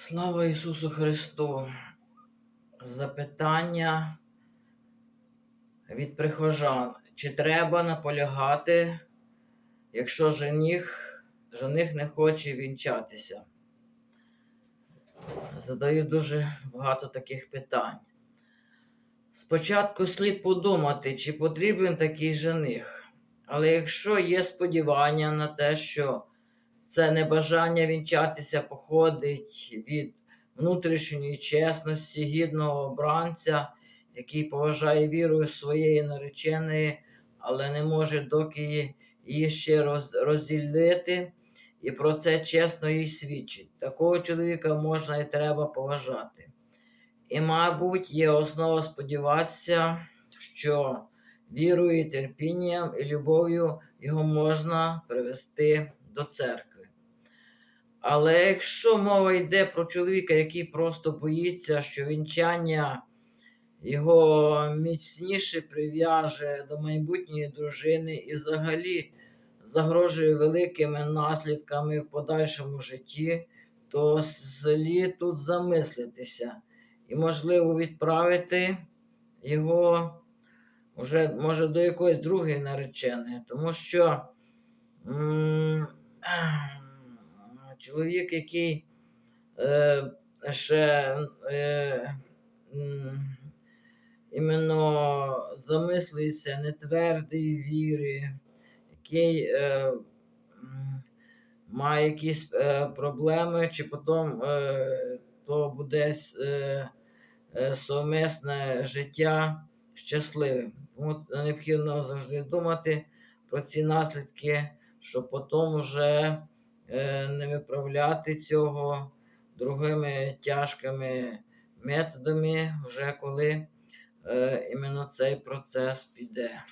Слава Ісусу Христу! Запитання від прихожан. Чи треба наполягати, якщо жених, жених не хоче вінчатися? Задаю дуже багато таких питань. Спочатку слід подумати, чи потрібен такий жених. Але якщо є сподівання на те, що це небажання вінчатися походить від внутрішньої чесності, гідного обранця, який поважає вірою своєї нареченої, але не може доки її ще роз- розділити, і про це чесно їй свідчить. Такого чоловіка можна і треба поважати. І, мабуть, є основа сподіватися, що вірою, терпінням і любов'ю його можна привести до церкви. Але якщо мова йде про чоловіка, який просто боїться, що вінчання його міцніше прив'яже до майбутньої дружини і взагалі загрожує великими наслідками в подальшому житті, то слід тут замислитися. І, можливо, відправити його уже, може, до якоїсь другої нареченої, тому що м, чоловік, який е, ще е, іменно замислюється нетвердої віри, який е, має якісь е, проблеми, чи потім е, то буде е, е, совмісне життя щасливим. Тому необхідно завжди думати про ці наслідки, щоб потім вже не виправляти цього другими тяжкими методами, вже коли е, іменно цей процес піде.